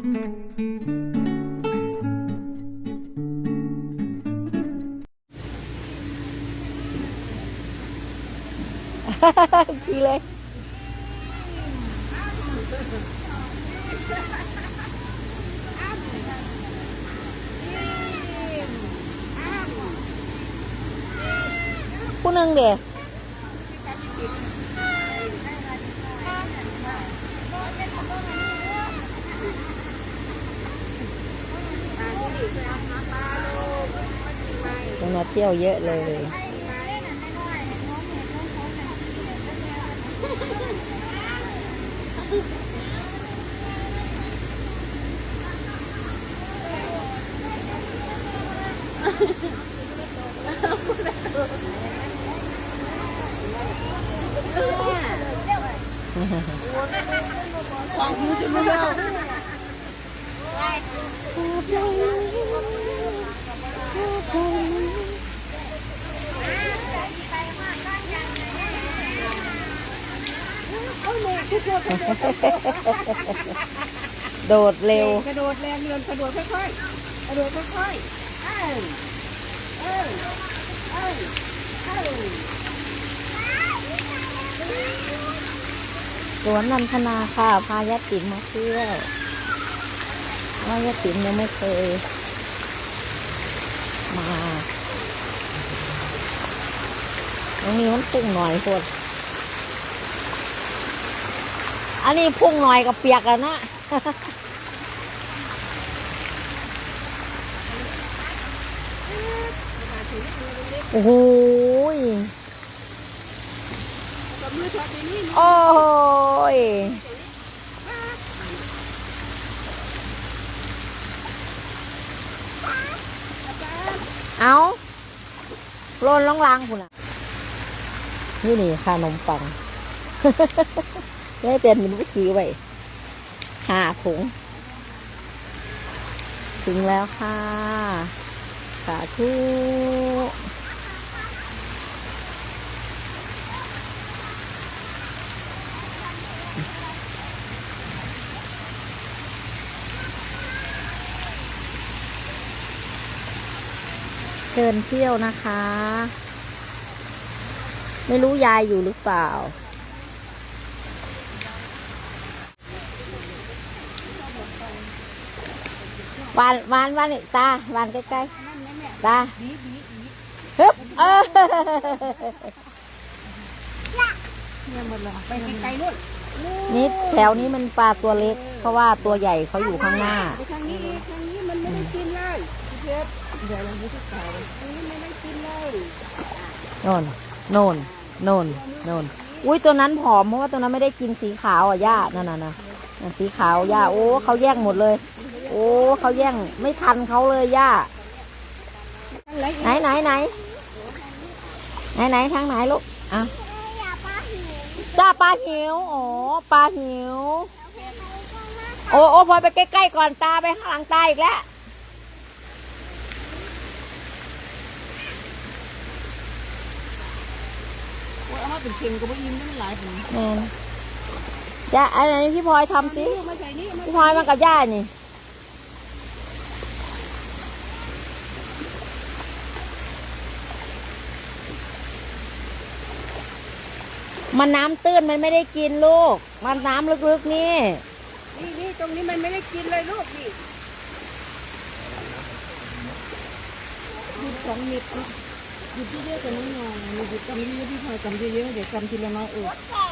ขี่เลย ผู้หนึ่งเดีย คนมาเที่ยวเยอะเลย ของมูจะไม่เล่า โดดเร็ว กระโดดแรงเรือนกระโดดค่อยๆ กระโดดค่อยๆ เอ้ยเอ้ยเอ้ยเอ้ยสวนนันทนาค่ะ พายาติ๋มมาเที่ยวว่ายาติ๋มยังไม่เคย มาตรงนี้มันพุ่งหน่อยโคตรอันนี้พุ่งหน่อยกับเปียกแล้วนะโอ้โหยกับมือช็อตในนี้โอ้ย เอาโลนล่องลางคุณอะนี่นี่ขนมปังยายเตียนมันไปถือไว้หาถุง ถึงแล้วค่ะ สาธุ เชิญเที่ยวนะคะ ไม่รู้ยายอยู่หรือเปล่า วานวานวานนี่ตาวานใกล้ๆตาฮึบเออเนี่ยหมดเลยไปไกลๆนู่นนี่แถวนี้มันปลาตัวเล็ก เพราะว่าตัวใหญ่เขาอยู่ข้างหน้า เยพี่เดี๋ยวเราดูที่เก่าทางนี้ไม่ได้กินเลยโน่นโน่นโน่นโน่นอุ้ยตัวนั้นผอมเพราะว่าตัวนั้นไม่ได้กินสีขาวอะย่านั่นน่ะนะสีขาวย่าโอ้เขาแย่งหมดเลย โอ้เขาแย่งไม่ทันเขาเลยย่าไหนไหนไหนไหนไหนทางไหนลูกอะจ้าปลาหิวโอ๋อปลาหิว โอ้โอ้พลอยไปใกล้ๆก่อนตาไปข้างหลังตาอีกแล้ว เอา มาเป็นเค็มกับว่าอิ่มมันหลายผมแมนจ้าอะไรพี่พลอยทำสิ มาใส่นี่มาพี่พลอยมากับย่านี่ มันน้ำตื้นมันไม่ได้กินลูก มันน้ำลึกๆนี่ นี่นี่ตรงนี้มันไม่ได้กินเลยลูกนี่หยุดสองนิดนะ หยุดเยอะๆกันน้อยๆหยุดกำเยอะๆพี่พลอยกำเยอะๆเดี๋ยวกำทีละน้อยเออ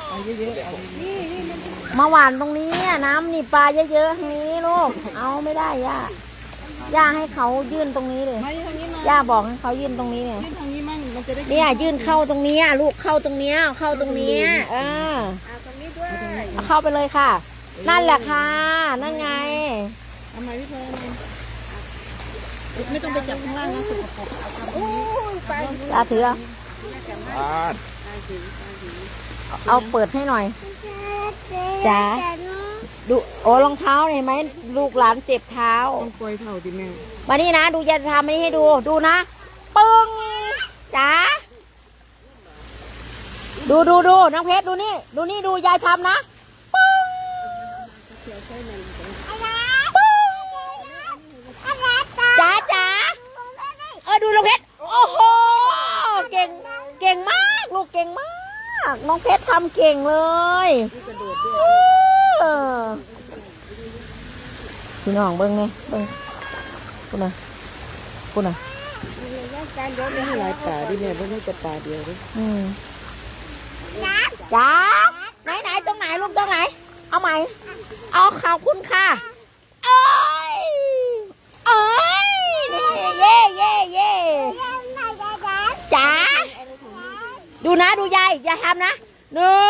เอาเยอะๆเอานี่นี่มันมาหวานตรงนี้อะน้ำนี่ปลาเยอะๆทางนี้ลูก เอาไม่ได้ย่าย่าให้เขายื่นตรงนี้เลยมาทางนี้มาย่าบอกให้เขายื่นตรงนี้เนี่ยให้ทางนี้มั่งมันจะได้เนี่ยยื่นเข้าตรงเนี้ยลูกเข้าตรงเนี้ยเข้าตรงเนี้ยเอออ่าตรงนี้ด้วยเอาเข้าไปเลยค่ะ นั่นแหละค่ะ นั่นไงทำไมพี่พลอยมาไม่ต้องไปจับข้างล่างนะสกปรกเอา ตรงนี้ไปตาถือเอาเอาเปิดให้หน่อยจ๋าดูโอ้รองเท้าเห็นไหมลูกหลานเจ็บเท้าต้องปล่อยเท่าดิแม่มานี่นะ ดูจะทำนี้ให้ดูดูนะปึ้งจ๋าดูดูดูน้องเพชรดูนี่ ดูนี่ดูยายทำนะปึ้ง ปึ้น้องเพชรทำเก่งเลยนี่กระโดดด้วยเออพี่น้องเบิ้งนี่เบิ้งคุณน่ะคุณน่ะการเดินไม่หลายป่าดิแม่เพราะนี่จะป่าเดียวดิอืมจ้าไหนไหนตรงไหนลูกตรงไหน เอาใหม่เอาขอบคุณค่ะเอ้ยเอ้ยนี่เย่เย่เย่จ้าดูนะดูยายอย่าทำนะหนึ่